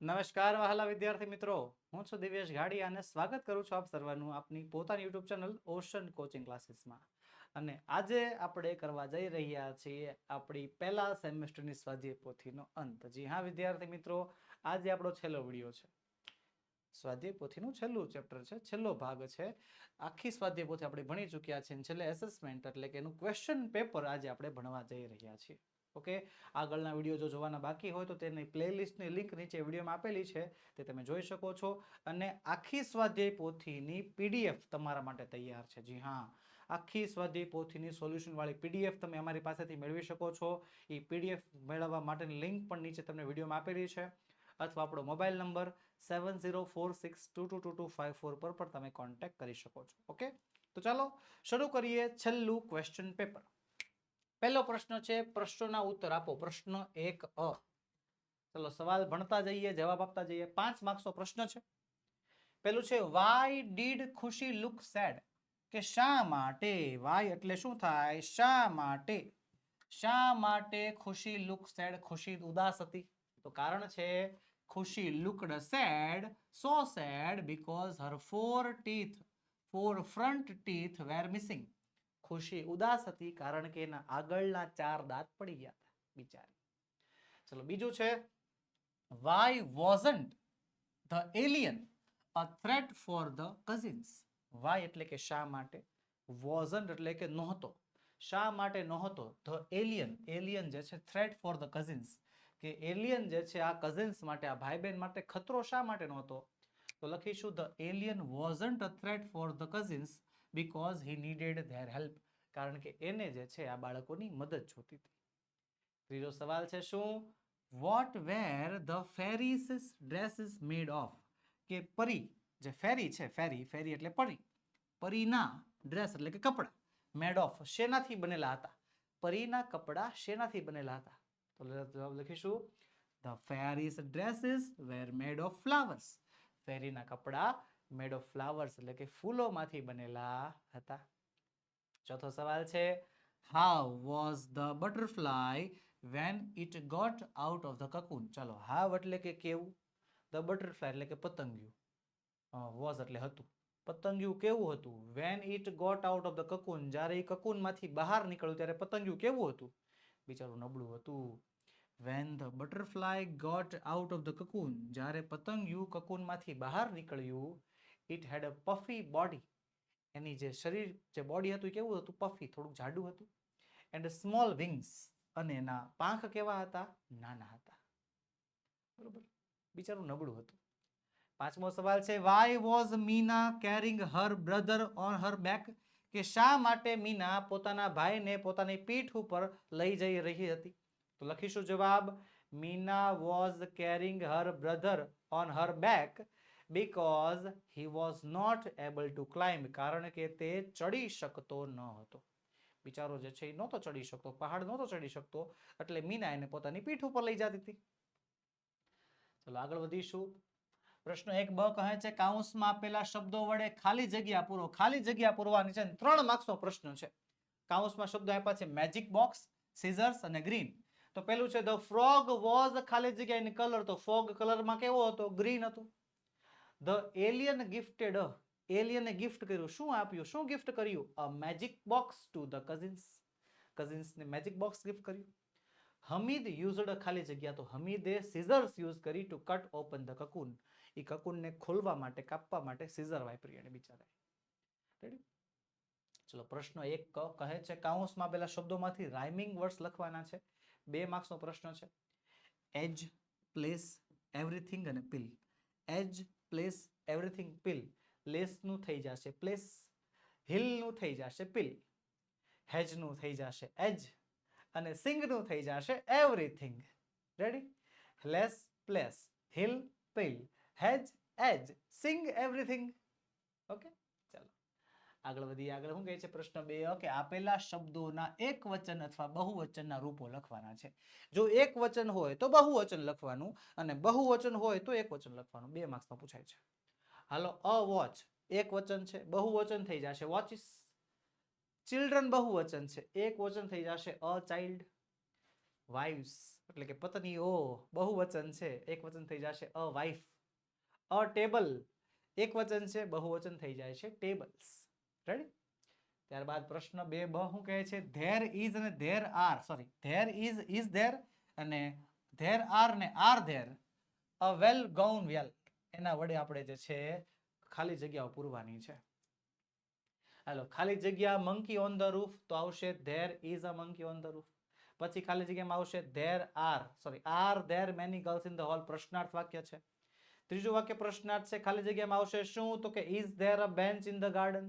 નમસ્કાર, વહાલા વિદ્યાર્થી મિત્રો. હું છું દિવ્યેશ ઘાડી અને સ્વાગત કરું છું આપ સર્વનું આપની પોતાની યુટ્યુબ ચેનલ ઓશન કોચિંગ ક્લાસીસમાં અને આજે આપણે કરવા જઈ રહ્યા છીએ આપણી પહેલા સેમેસ્ટરની સ્વાધ્યાય પોથીનો અંત. જી હા, વિદ્યાર્થી મિત્રો, આજે આપણો છેલ્લો વીડિયો છે. સ્વાધ્યાય પોથીનું છેલ્લું ચેપ્ટર છે, છેલ્લો ભાગ છે. આખી સ્વાધ્યાય પોથી આપણે ભણી ચૂક્યા છીએ છેલ્લે એસેસમેન્ટ એટલે કે એનું ક્વેશ્ચન પેપર આજે આપણે ભણવા જઈ રહ્યા છીએ. ઓકે? આગળના વીડિયો જો જોવાના બાકી હોય તો તેની પ્લેલિસ્ટની લિંક નીચે વિડીયોમાં આપેલી છે, તે તમે જોઈ શકો છો. અને આખી સ્વાધ્યાય પોથીની પીડીએફ તમારા માટે તૈયાર છે. જી હા. આખી સ્વાધ્યાય પોથીની સોલ્યુશનવાળી પીડીએફ તમે અમારી પાસેથી મેળવી શકો છો. એ પીડીએફ મેળવવા માટેની લિંક પણ નીચે તમને વિડીયોમાં આપેલી છે. અથવા આપણો mobile number seven zero four six two two two two five four પર પણ તમે કોન્ટેક્ટ કરી શકો છો. ઓકે? તો ચાલો, શરૂ કરીએ છેલ્લું ક્વેશ્ચન પેપર પહેલો પ્રશ્ન છે, પ્રશ્નોના ઉત્તર આપો. પ્રશ્ન એક અ. ચલો, સવાલ ભણતા જઈએ, જવાબ આપતા જઈએ. પાંચ માર્ક્સનો પ્રશ્ન છે. પેલું છે why did Khushi look sad કે શા માટે? વાય એટલે શું થાય? શા માટે? શા માટે ખુશી લુક સેડ ખુશી ઉદાસ હતી. તો કારણ છે, Khushi looked sad so sad because her four teeth four front teeth were missing Khushi, ઉદાસ હતી કારણ કે એના આગળના ચાર દાંત પડી ગયા હતા, બિચારી. ચલો, બીજું છે why wasn't the alien a threat for the cousins why એટલે કે શા માટે? વોઝન્ટ એટલે કે નહોતો. શા માટે નહોતો? ધ એલિયન એલિયન જે છે થ્રેટ ફોર ધ કઝિન્સ કે એલિયન જે છે, આ કઝિન્સ માટે, આ ભાઈ બહેન માટે ખતરો શા માટે નહોતો? તો લખીશું the alien wasn't a threat for the cousins because he needed their help કારણ કે એને જે છે, આ બાળકોની મદદ જોતી હતી. ત્રીજો સવાલ છે શું? What were the fairies dresses made of કે પરી, જે ફેરી છે ફેરી ફેરી એટલે પરી. પરીના ડ્રેસ એટલે કે કપડાં મેડ ઓફ શેનાથી બનેલા હતા? પરીના કપડાં શેનાથી બનેલા હતા? તો જવાબ લખીશું. The fairies dresses were made of flowers ફેરીના કપડાં મેડ ઓફ ફ્લાવર્સ એટલે કે ફૂલોમાંથી બનેલા હતા. ચોથો સવાલ છે how was the butterfly when it got out of the cocoon ચાલો હાવ એટલે કે કેવું? ધ બટરફ્લાય એટલે કે પતંગિયું. વોઝ એટલે હતું. પતંગિયું કેવું હતું? When it got out of the cocoon જ્યારે એ કકુનમાંથી બહાર નીકળ્યું, ત્યારે પતંગિયું કેવું હતું? બિચારું નબળું હતું. When the butterfly got out of the cocoon જ્યારે પતંગિયું કકુનમાંથી બહાર નીકળ્યું it had a puffy body એની જે શરીર, જે બોડી હતું કેવું હતું? પફી થોડુંક જાડું હતું. એન્ડ સ્મોલ વિંગ્સ અને એના પાંખ કેવા હતા? નાના હતા. બરોબર? બિચારું નબળું હતું. પાંચમો સવાલ છે why was Meena carrying her brother on her back કે શા માટે મીના પોતાના ભાઈને પોતાની પીઠ ઉપર લઈ જઈ રહી હતી? તો લખીશું જવાબ, Meena was carrying her brother on her back because he was not able to climb કારણ કે તે ચડી શકતો ન હતો. બિચારો જે છે એ નહોતો ચડી શકતો, પહાડ નહોતો ચડી શકતો, એટલે મીના એને પોતાની પીઠ ઉપર લઈ જતી હતી. ચલો આગળ વધીશું. પ્રશ્ન એક બ કહે છે કાઉન્સમાં આપેલા શબ્દો વડે ખાલી જગ્યા પૂરો, ખાલી જગ્યા પૂરવાની છે. ત્રણ માર્ક્સનો પ્રશ્ન છે. કાઉન્સમાં શબ્દો આપ્યા છે મેજિક બોક્સ સીઝર્સ અને ગ્રીન તો પેલું છે ધ ફ્રોગ વોઝ ખાલી જગ્યા ઇન કલર તો ફોગ કલરમાં કેવો હતો? ગ્રીન હતું. ધ એલિયન ગિફ્ટેડ એલિયને ગિફ્ટ કર્યું. શું આપ્યું? શું ગિફ્ટ કર્યું? A magic box to the cousins. કઝિન્સને magic box gift કર્યું. હમીદ યુઝડ ખાલી જગ્યા તો હમીદે સિઝર્સ યુઝ કરી to cut open the cocoon એ કકુનને ખોલવા માટે, કાપવા માટે સિઝર વાપરી એને બિચારાએ. રેડી ચલો, પ્રશ્ન એક કહે છે, કાઉન્સમાં પેલા શબ્દોમાંથી રાઇમિંગ વર્ડ્સ લખવાના છે. બે માર્ક્સનો પ્રશ્ન છે. એજ પ્લેસ એવરીથિંગ અને pill edge place everything pill. લેસનું થઈ જશે પ્લેસ. હિલનું થઈ જશે પિલ. હેજનું થઈ જશે એજ. અને સિંગનું થઈ જશે everything. Ready less, place, hill, pill. Hedge, edge. Sing, everything. Okay આગળ વધીએ, આગળ શું કહે છે પ્રશ્ન બે, કે આપેલા શબ્દોના એક વચન અથવા બહુવચનના રૂપો લખવાના છે. જો એક વચન હોય તો બહુવચન લખવાનું અને બહુવચન હોય તો એક વચન લખવાનું. બે માર્ક્સમાં પૂછાય છે. Hello, a watch. એક વચન છે, બહુવચન થઈ જશે. વોચિસ ચિલ્ડ્રન બહુવચન છે. એક વચન થઈ જશે, અ ચાઇલ્ડ વાઇવ્સ એટલે કે પત્નીઓ બહુવચન છે. એક વચન થઈ જશે, અ વાઇફ અ ટેબલ એક વચન છે, બહુવચન થઈ જાય છે ટેબલ્સ રેડી ત્યારબાદ પ્રશ્ન બે બ શું કહે છે? ધેર ઇઝ અને there are sorry there is is there અને ધેર આર ને are there a well gone well એના વડે આપણે જે છે, ખાલી જગ્યાઓ પૂરવાની છે. હાલો, ખાલી જગ્યા મંકી ઓન ધ રૂફ તો આવશે there is a monkey on the roof પછી ખાલી જગ્યામાં આવશે there are sorry are there many girls in the hall પ્રશ્નાર્થ વાક્ય છે. ત્રીજું વાક્ય પ્રશ્નાર્થ છે. ખાલી જગ્યામાં આવશે શું? તો કે is there a bench in the garden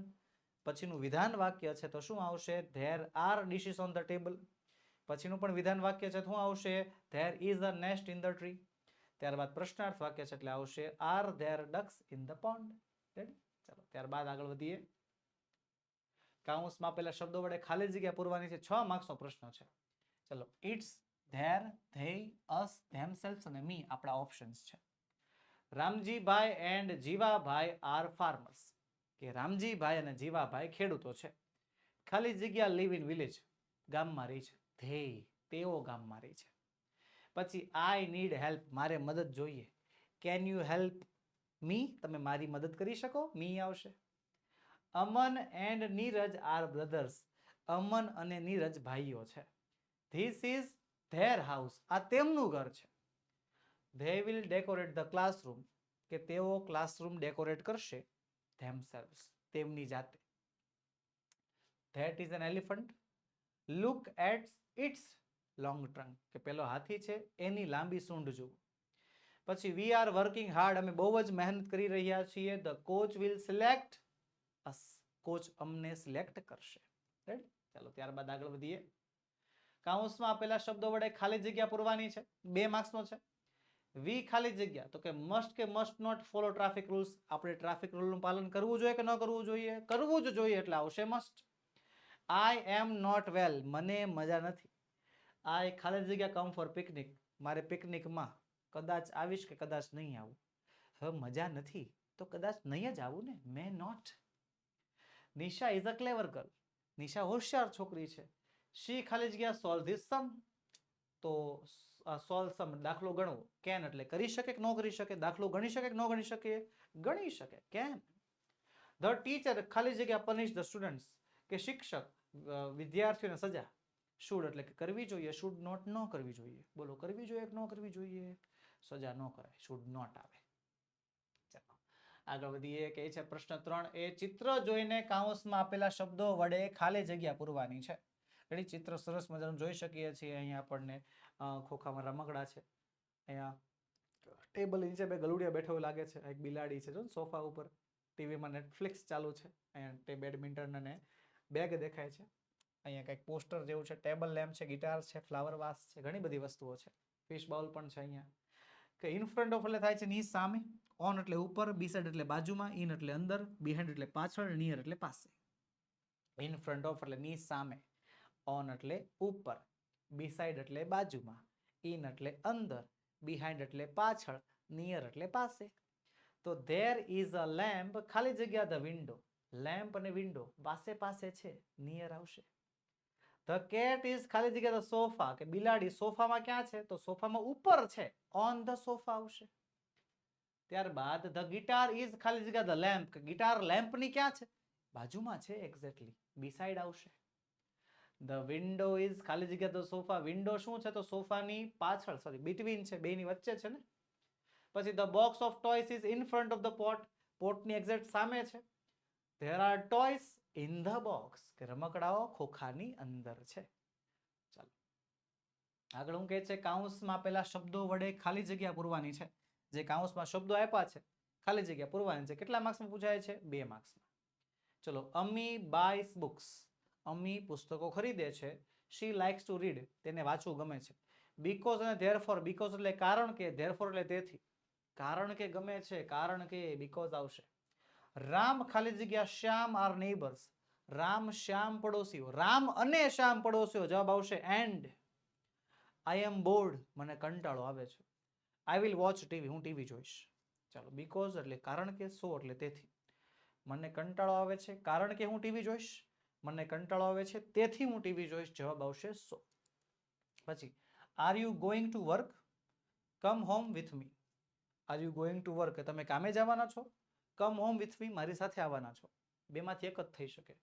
પછીનું વિધાન વાક્ય છે તો શું આવશે? There are dishes on the table પછીનું પણ વિધાન વાક્ય છે શું આવશે? There is a nest in the tree ત્યારબાદ પ્રશ્નાર્થ વાક્ય છે એટલે આવશે are there ducks in the pond ચાલો, ત્યારબાદ આગળ વધીએ. કાઉન્સમાં પેલા શબ્દો વડે ખાલી જગ્યા પૂરવાની છે, છ માર્ક્સનો પ્રશ્ન છે. ચલો its their they us themselves અને મી આપણા ઓપ્શન્સ છે. Ramjibhai and Jivabhai are farmers કે રામજીભાઈ અને જીવાભાઈ ખેડૂતો છે. ખાલી જગ્યા લીવ ઇન વિલેજ ગામમાં રહી છે. ધેય તેઓ ગામમાં રહી છે. પછી આઈ નીડ હેલ્પ મારે મદદ જોઈએ. કેન યુ હેલ્પ મી તમે મારી મદદ કરી શકો? મી આવશે. Aman and Neeraj are brothers Aman અને નીરજ ભાઈઓ છે. ધીસ ઇઝ ધેર હાઉસ આ તેમનું ઘર છે. They will decorate the classroom કે તેઓ ક્લાસરૂમ ડેકોરેટ કરશે. Themselves, તેમની જાતે. That is an elephant look at its long trunk કે પેલો હાથી છે, એની લાંબી સૂંઢ જુઓ. પછી વી આર વર્કિંગ હાર્ડ અમે બહુ જ મહેનત કરી રહ્યા છીએ. The coach will select us coach અમને સિલેક્ટ કરશે. રાઈટ ચાલો, ત્યારબાદ આગળ વધીએ. કાઉન્સમાં આપેલા શબ્દો વડે ખાલી જગ્યા પૂરવાની છે. બે માર્ક્સનો છે. વી ખાલી જગ્યા. તો કે મસ્ટ કે must not follow traffic rules આપણે ટ્રાફિક રૂલનું પાલન કરવું જોઈએ કે ન કરવું જોઈએ? કરવું જ જોઈએ એટલે આવશે મસ્ટ આઈ એમ નોટ વેલ મને મજા નથી. આઈ ખાલી જગ્યા કમ ફોર પિકનિક મારે પિકનિકમાં કદાચ આવીશ કે કદાચ નહીં આવું. હવે મજા નથી. તો કદાચ નહીં જ આવું ને? May not Nisha is a clever girl Nisha હોશિયાર છોકરી છે. શી ખાલી જગ્યા સોલ્વ ધીસ સમ તો સોલ્વ સમ દાખલો ગણવો કેન એટલે કરી શકે કે ન કરી શકે? દાખલો ગણી શકે કે ન ગણી શકે? ગણી શકે. કેન ધ ટીચર ખાલી જગ્યા પનિશ ધ સ્ટુડન્ટ્સ કે શિક્ષક વિદ્યાર્થીઓને સજા. શુડ એટલે કે કરવી જોઈએ. શુડ નોટ ન કરવી જોઈએ. બોલો, કરવી જોઈએ કે ન કરવી જોઈએ? સજા ન કરાય. શુડ નોટ આવે. આગળ વધીએ. કે છે પ્રશ્ન ત્રણ. એ ચિત્ર જોઈને કાઉન્સમાં આપેલા શબ્દો વડે ખાલી જગ્યા પૂરવાની છે. રેડી ચિત્ર સરસ મજાનું જોઈ શકીએ છીએ અહીંયા આપણને. ખોખામાં રમકડા છે. અહીંયા ટેબલ નીચે બે ગલુડિયા બેઠો લાગે છે. એક બિલાડી છે જો સોફા ઉપર. ટીવીમાં નેટફ્લિક્સ ચાલુ છે. અહીંયા તે બેડમિન્ટન અને બેગ દેખાય છે. અહીંયા કંઈક પોસ્ટર જેવું છે. ટેબલ લેમ્પ છે, ગિટાર છે, ફ્લાવર વાસ છે, ઘણી બધી વસ્તુઓ છે. ફિશ બાઉલ પણ છે અહીંયા. કે ઇન ફ્રન્ટ ઓફ એટલે થાય છે ની સામે ઓન એટલે ઉપર બી સાઈડ એટલે બાજુમાં ઇન એટલે અંદર બિહાઇન્ડ એટલે પાછળ નિયર એટલે પાસે. ઇન ફ્રન્ટ ઓફ એટલે ની સામે ઓન એટલે ઉપર. બી સાઈડ એટલે બાજુમાં ઇન એટલે અંદર બિહાઇન્ડ એટલે પાછળ નિયર એટલે પાસે. તો ધેર ઇઝ અ લેમ્પ ખાલી જગ્યા ધ વિન્ડો લેમ્પ અને વિન્ડો પાસે પાસે છે નિયર આવશે. ધ કેટ ઇઝ ખાલી જગ્યા ધ સોફા કે બિલાડી સોફામાં ક્યાં છે? તો સોફામાં ઉપર છે ઓન ધ સોફા આવશે. ત્યારબાદ ધ ગિટાર ઇઝ ખાલી જગ્યા ધ લેમ્પ ગિટાર લેમ્પની ક્યાં છે? બાજુમાં છે એક્ઝેક્ટલી બિસાઇડ આવશે. ધ વિન્ડો ઇઝ ખાલી જગ્યા ધ સોફા વિન્ડો શું છે તો સોફાની પાછળ સોરી બિટવીન છે, બેની વચ્ચે છે ને? પછી the box of toys is in front of the pot પોટની exact સામે છે. There are toys in the box કે રમકડાઓ ખોખાની અંદર છે. ચાલો. આગળ હું કહે છે, કાઉન્સમાં પેલા શબ્દો વડે ખાલી જગ્યા પૂરવાની છે. જે કાઉન્સમાં શબ્દો આપ્યા છે, ખાલી જગ્યા પૂરવાની છે. કેટલા માર્ક્સમાં પૂછાય છે? બે માર્ક્સમાં ચલો, અમી બાઈસ બુક્સ અમી પુસ્તકો ખરીદે છે. શી લાઇક્સ ટુ રીડ તેને વાંચવું ગમે છે. બીકોઝ અને ધેર ફોર બીકોઝ એટલે કારણ કે ધેરફોર એટલે તેથી. કારણ કે ગમે છે, કારણ કે બીકોઝ આવશે. રામ ખાલી જગ્યા શ્યામ આર નેબર્સ રામ શ્યામ પડોશીઓ. રામ અને શ્યામ પડોશીઓ. જવાબ આવશે એન્ડ આઈ એમ બોર્ડ મને કંટાળો આવે છે. આઈ વિલ વોચ ટીવી હું ટીવી જોઈશ. ચાલો બીકોઝ એટલે કારણ કે સો એટલે તેથી. મને કંટાળો આવે છે. કારણ કે હું ટીવી જોઈશ. મને કંટાળો આવે છે, તેથી હું ટીવી જોઈશ, જવાબ આવશે સો. પછી are you going to work come home with me are you going to work તમે કામે જવાના છો? કમ હોમ વિથ મી મારી સાથે આવવાના છો. બેમાંથી એક જ થઈ શકે.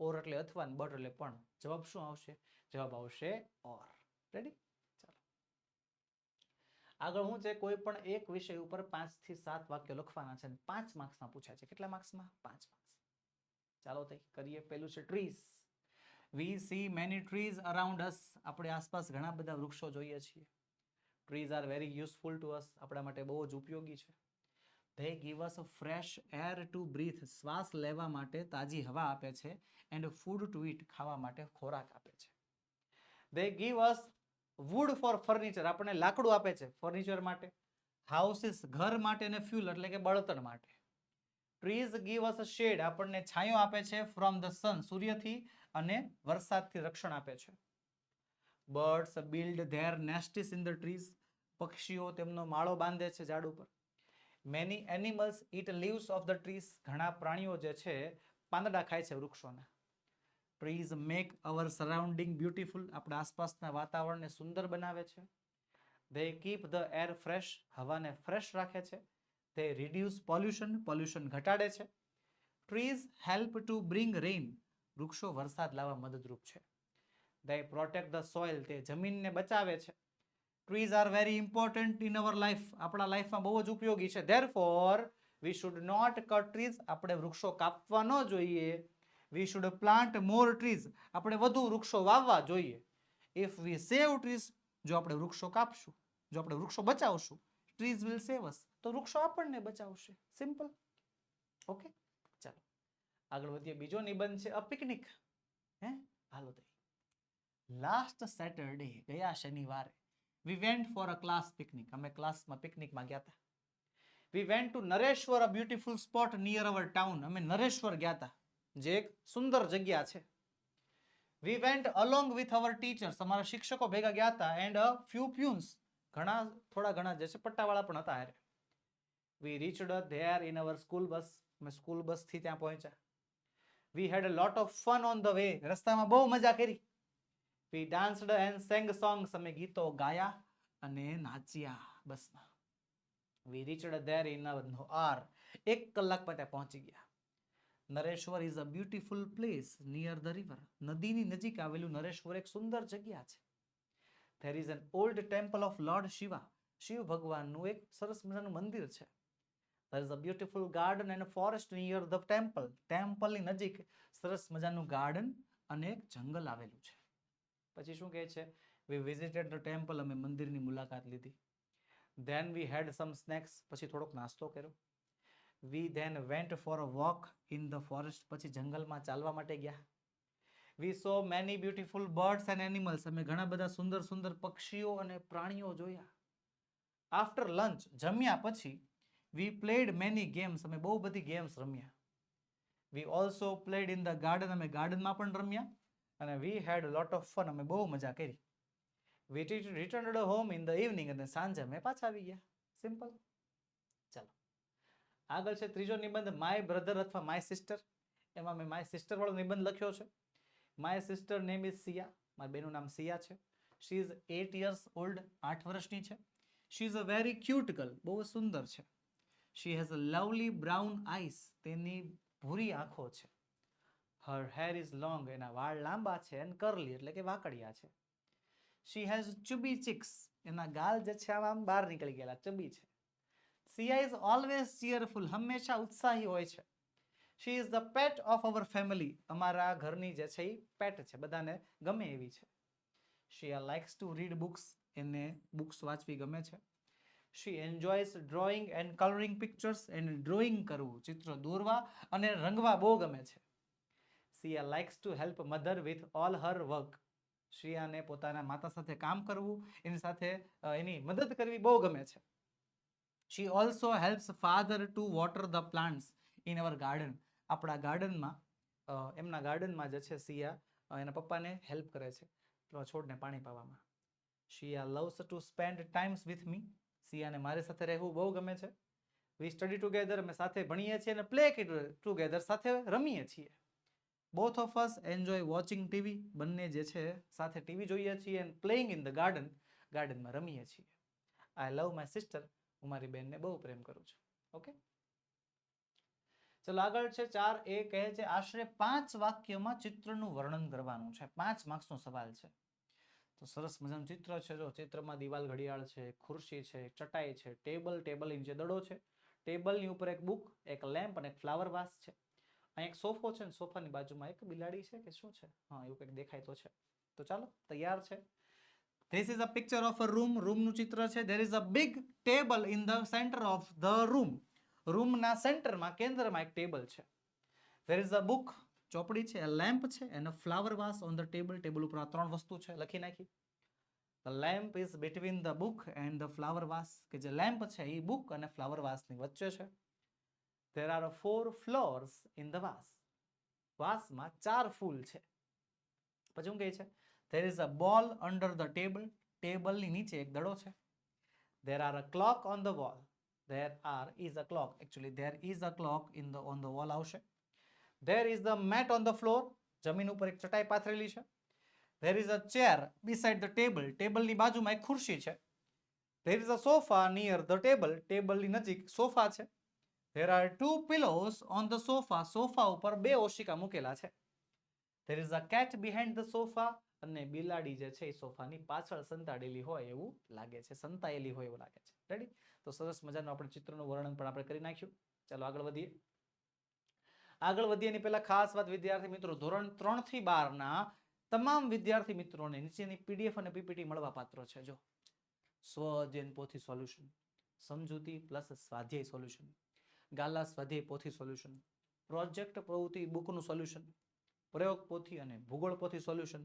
ઓર એટલે અથવા બટ એટલે પણ. જવાબ શું આવશે? જવાબ આવશે ઓર રેડી ચાલો. આગળ હું છે કોઈ પણ એક વિષય ઉપર પાંચથી સાત વાક્ય લખવાના છે પાંચ માર્ક્સમાં પૂછાય છે. કેટલા માર્ક્સમાં પાંચ માર્ક્સ ચાલો તઈ કરીએ પેલું છે trees we see many trees around us આપણે આસપાસ ઘણા બધા વૃક્ષો જોઈએ છીએ. Trees are very useful to us આપણા માટે બહુ જ ઉપયોગી છે. They give us fresh air to breathe શ્વાસ લેવા માટે તાજી હવા આપે છે એન્ડ ફૂડ ટુ ઇટ ખાવા માટે ખોરાક આપે છે. They give us wood for furniture આપણને લાકડું આપે છે ફર્નિચર માટે. હાઉસીસ ઘર માટે ને ફ્યુલ એટલે કે બળતણ માટે. ટ્રીઝ ગીવ અસ શેડ આપણને છાંયો આપે છે ફ્રોમ ધ સન સૂર્યથી અને વરસાદથી રક્ષણ આપે છે. Birds build their nests in the trees પક્ષીઓ તેમનો માળો બાંધે છે ઝાડ ઉપર. Many animals eat leaves of the trees ઘણા પ્રાણીઓ જે છે પાંદડા ખાય છે વૃક્ષોના. Trees make our surrounding beautiful આપણા આસપાસના વાતાવરણને સુંદર બનાવે છે. They keep the air fresh હવાને ફ્રેશ રાખે છે. તે રિડ્યુસ પોલ્યુશન પોલ્યુશન ઘટાડે છે. Trees help to bring rain વૃક્ષો વરસાદ લાવવા મદદરૂપ છે. દે પ્રોટેક્ટ ધ સોઇલ તે જમીનને બચાવે છે. Trees are very important in our life આપણા લાઈફમાં બહુ જ ઉપયોગી છે. Therefore we should not cut trees આપણે વૃક્ષો કાપવા ન જોઈએ. We should plant more trees આપણે વધુ વૃક્ષો વાવવા જોઈએ. ઇફ વી સેવ ટ્રીઝ જો આપણે વૃક્ષો કાપશું, જો આપણે વૃક્ષો બચાવશું ટ્રીઝ વિલ સેવ અસ તો વૃક્ષો આપણને બચાવશે. સિમ્પલ ઓકે ચાલો. આગળ વધીએ. બીજો નિબંધ છે અ પિકનિક હે? હાલો તઈ લાસ્ટ સેટરડે ગયા શનિવારે we went for a class picnic અમે ક્લાસમાં પિકનિકમાં ગયા હતા we went to Nareshwar a beautiful spot near our town અમે નરેશ્વર ગયા હતા જે એક સુંદર જગ્યા છે. We went along with our teachers અમારા શિક્ષકો ભેગા ગયા હતા એન્ડ અ ફ્યુ પ્યુન્સ ઘણા, થોડા ઘણા જે છે, પટ્ટાવાળા પણ હતા હારે. We reached there in our school bus અમે સ્કૂલ બસથી ત્યાં પહોંચ્યા. We had a lot of fun on the way રસ્તામાં બહુ મજા કરી. We danced and sang songs અમે ગીતો ગાયા અને નાચ્યા બસમાં. We reached there in hour એક કલાકમાં ત્યાં પહોંચી ગયા. Nareshwar is a beautiful place near the river નદીની નજીક આવેલું નરેશ્વર એક સુંદર જગ્યા છે. There is an old temple of Lord Shiva Shiv ભગવાનનું એક સરસ મજાનું મંદિર છે. There beautiful garden and garden forest forest near the temple ટેમ્પલની નજીક સરસ મજાનું ગાર્ડન અને એક જંગલ આવેલું છે. પછી શું કહે છે? વી વિઝિટેડ ધ ટેમ્પલ અમે મંદિરની મુલાકાત લીધી. Then we head sum snacks પછી થોડોક નાસ્તો કર્યો. We then went for a walk in the forest પછી જંગલમાં ચાલવા માટે ગયા. We saw many beautiful birds and animals અમે ઘણા બધા સુંદર સુંદર પક્ષીઓ અને પ્રાણીઓ જોયા. આફ્ટર લંચ જમ્યા પછી વી પ્લેડ મેની ગેમ્સ અમે બહુ બધી ગેમ્સ રમ્યા. We also played in the garden અમે ગાર્ડનમાં પણ રમ્યા અને વી હેડ લોટ ઓફ ફન અમે બહુ મજા કરી. We return home in the evening અને સાંજે અમે પાછા આવી ગયા. સિમ્પલ ચાલો. આગળ છે ત્રીજો નિબંધ માય બ્રધર અથવા માય સિસ્ટર એમાં મેં માય સિસ્ટર વાળો નિબંધ લખ્યો છે. My sister name is Siya મારી બેનું નામ સિયા છે. She is eight years old આઠ વર્ષની છે. She is a very cute girl બહુ સુંદર છે. She has a lovely brown eyes તેની ભૂરી આંખો છે. હર હેર ઇઝ લોંગ એના વાળ લાંબા છે એન્ડ કરલી એટલે કે વાકડિયા છે. શી હેઝ ચુબી ચિક્સ એના ગાલ જે છે આમ બહાર નીકળી ગયેલા ચુબી છે. સિયા ઇઝ ઓલવેઝ ચીયરફુલ હંમેશા ઉત્સાહી હોય છે. She is the pet of our family અમારા ઘરની જે છે એ પેટ છે, બધાને ગમે એવી છે. શી આ લાઇક્સ ટુ રીડ બુક્સ એને બુક્સ વાંચવી ગમે છે. She enjoys drawing and colouring pictures and drawing કરવું, ચિત્ર દોરવા અને રંગવા બહુ ગમે છે. Siya likes to help mother with all her work શ્રિયાને પોતાના માતા સાથે કામ કરવું, એની સાથે એની મદદ કરવી બહુ ગમે છે. She also helps father to water the plants in our garden આપણા ગાર્ડનમાં એમના ગાર્ડનમાં જે છે સિયા એના પપ્પાને હેલ્પ કરે છે. છોડને પાણી પાવામાં. Siya loves to spend times with me સિયાને મારી સાથે રહેવું બહુ ગમે છે. વી સ્ટડી ટુગેધર અમે સાથે ભણીએ છીએ અને પ્લે ટુગેધર સાથે રમીએ છીએ. Both of us enjoy watching TV બંને જે છે સાથે ટીવી જોઈએ છીએ and playing in the garden ગાર્ડનમાં રમીએ છીએ. આઈ લવ માય સિસ્ટર હું મારી બેનને બહુ પ્રેમ કરું છું. ઓકે ચલો આગળ છે ચાર એ કહે છે, આશરે પાંચ વાક્યમાં ચિત્રનું વર્ણન કરવાનું છે. પાંચ માર્ક્સનો સવાલ છે. તો સરસ મજાનું ચિત્ર છે. જો ચિત્રમાં દિવાલ ઘડિયાળ છે, ખુરશી છે, ચટાઈ છે, ટેબલ ટેબલ નીચે દડો છે ટેબલની ઉપર એક બુક, એક લેમ્પ અને એક ફ્લાવર વાસ છે. અહીં એક સોફો છે ને સોફાની બાજુમાં એક બિલાડી છે કે શું છે? હા, એવું કંઈક દેખાય તો છે. તો ચાલો, તૈયાર છે. This is a picture of a room રૂમનું ચિત્ર છે. There is a big table in the centre of the room રૂમના સેન્ટરમાં કેન્દ્રમાં એક ટેબલ છે. ધેર ઇઝ અ બુક ચોપડી છે, લેમ્પ છે અને flower vase on the table table ઉપર આ ત્રણ વસ્તુ છે, લખી નાખી. The lamp is between the book and the flower vase કે જે લેમ્પ છે એ બુક અને ફ્લાવર વાસની વચ્ચે છે. There are four flowers in the vase વાસમાં ચાર ફૂલ છે. પછી શું કહે છે? ધેર ઇઝ અ બોલ અંડર ધ ટેબલ ટેબલની નીચે એક દડો છે. There are a clock on the wall there are is a clock actually there is a clock in the on the wall આવશે. There is the mat on the floor જમીન ઉપર એક ચટાઈ પાથરેલી છે. There is a chair beside the table ટેબલની બાજુમાં એક ખુરશી છે. There is a sofa near the table ટેબલની નજીક સોફા છે. There are two pillows on the sofa sofa ઉપર બે ઓશિકા મૂકેલા છે. There is a cat behind the sofa અને બિલાડી જે છે એ સોફાની પાછળ સંતાડેલી હોય એવું લાગે છે. સંતાયેલી હોય એવું લાગે છે. રેડી તો સરસ મજાનું આપણે ચિત્રનું વર્ણન પણ આપણે કરી નાખ્યું. ચાલો આગળ વધીએ. આગળ વધીએ એની પહેલાં ખાસ વાત વિદ્યાર્થી મિત્રો. ધોરણ ત્રણથી બારના તમામ વિદ્યાર્થી મિત્રોને નીચેની પીડીએફ અને પીપીટી મળવા પાત્ર છે. જો, સ્વ અધ્યયન પોથી સોલ્યુશન, સમજૂતી પ્લસ સ્વાધ્યાય સોલ્યુશન, ગાલા સ્વાધ્યાય પોથી સોલ્યુશન, પ્રોજેક્ટ પ્રવૃત્તિ બુકનું સોલ્યુશન, પ્રયોગ પોથી અને ભૂગોળ પોથી સોલ્યુશન,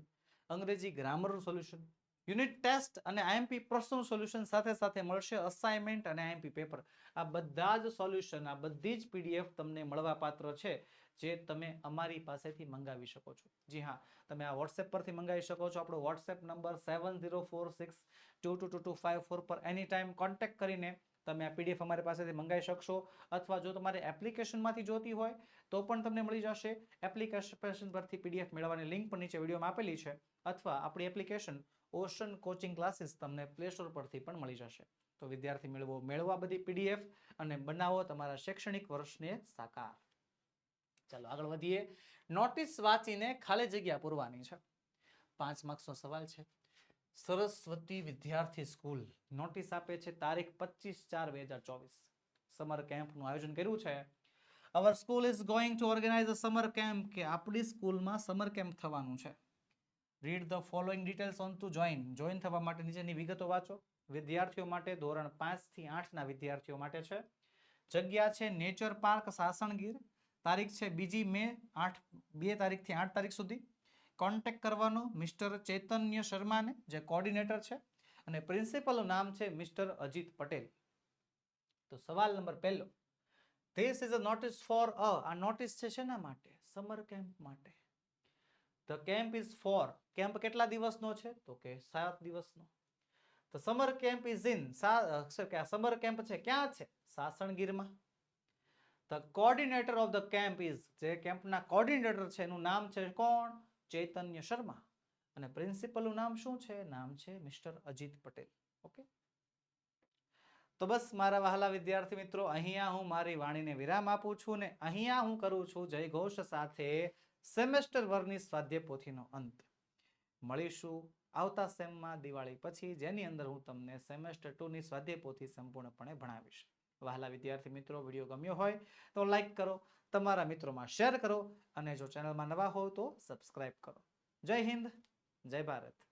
અંગ્રેજી ગ્રામરનું સોલ્યુશન યુનિટ ટેસ્ટ અને આઈએમપી પ્રશ્નો સોલ્યુશન સાથે સાથે મળશે અસાઇનમેન્ટ અને આઈએમપી પેપર. આ બધા જ સોલ્યુશન, આ બધી જ પીડીએફ તમને મળવાપાત્ર છે, જે તમે અમારી પાસેથી મંગાવી શકો છો. જી હા, તમે આ વોટ્સએપ પરથી મંગાવી શકો છો. આપણો WhatsApp number seven zero four six two two two two five four પર એની ટાઈમ કોન્ટેક્ટ કરીને તમે આ પીડીએફ અમારી પાસેથી મંગાવી શકશો. અથવા જો તમારે એપ્લિકેશનમાંથી જોતી હોય, તો પણ તમને મળી જશે. એપ્લિકેશન પરથી પીડીએફ મેળવવાની લિંક પણ નીચે વિડીયોમાં આપેલી છે. અથવા આપણી એપ્લિકેશન ઓશન કોચિંગ ક્લાસીસ તમને પ્લે સ્ટોર પરથી પણ મળી જશે. તો વિદ્યાર્થી મેળવો, મેળવા બધી પીડીએફ અને બનાવો તમારા શૈક્ષણિક વર્ષને સાકાર. ચાલો આગળ વધીએ. નોટિસ વાંચીને ખાલી જગ્યા પૂરવાની છે. પાંચ માર્ક્સનો સવાલ છે. સરસ્વતી વિદ્યાર્થી સ્કૂલ નોટિસ આપે છે તારીખ પચીસ ચાર બે હજાર ચોવીસ. સમર કેમ્પનું આયોજન કર્યું છે. Our school is going to organise a summer camp કે આપણી સ્કૂલમાં સમર કેમ્પ થવાનું છે. Read the following details on to join join થવા માટે નીચેની વિગતો વાંચો. વિદ્યાર્થીઓ માટે ધોરણ પાંચથી આઠના વિદ્યાર્થીઓ માટે છે. જગ્યા છે નેચર પાર્ક સાસણગીર. તારીખ છે બીજી મે આઠ, બે તારીખથી આઠ તારીખ સુધી. કોન્ટેક્ટ કરવાનો મિસ્ટર ચૈતન્ય શર્માને જે કોર્ડિનેટર છે. અને પ્રિન્સિપલનું નામ છે મિસ્ટર અજીત પટેલ તો સવાલ નંબર પહેલો. This is a notice for a આ નોટિસ છે શેના માટે? સમર કેમ્પ માટે. The camp is for camp કેટલા દિવસનો છે? તો કે સાત દિવસનો. તો summer camp is in summer camp છે. ક્યાં છે? સાસણગીરમાં. The coordinator of the camp is જે કેમ્પના કોર્ડિનેટર છે, એનું નામ છે કોણ? ચૈતન્ય શર્મા. અને પ્રિન્સિપલનું નામ શું છે? નામ છે મિસ્ટર અજીત પટેલ. ઓકે? તો બસ મારા વહાલા વિદ્યાર્થી મિત્રો, અહીંયા હું મારી વાણીને વિરામ આપું છું ને અહીંયા હું કરું છું જય ઘોષ સાથે સેમેસ્ટર વરની સ્વાધ્યાય પોથીનો અંત. મળીશું આવતા સેમમાં દિવાળી પછી, જેની અંદર હું તમને સેમેસ્ટર ટુની સ્વાધ્યાય પોથી સંપૂર્ણપણે ભણાવીશ. વહાલા વિદ્યાર્થી મિત્રો, વીડિયો ગમ્યો હોય તો લાઈક કરો, તમારા મિત્રોમાં શેર કરો અને જો ચેનલમાં નવા હોવ તો સબસ્ક્રાઈબ કરો. જય હિન્દ, જય ભારત.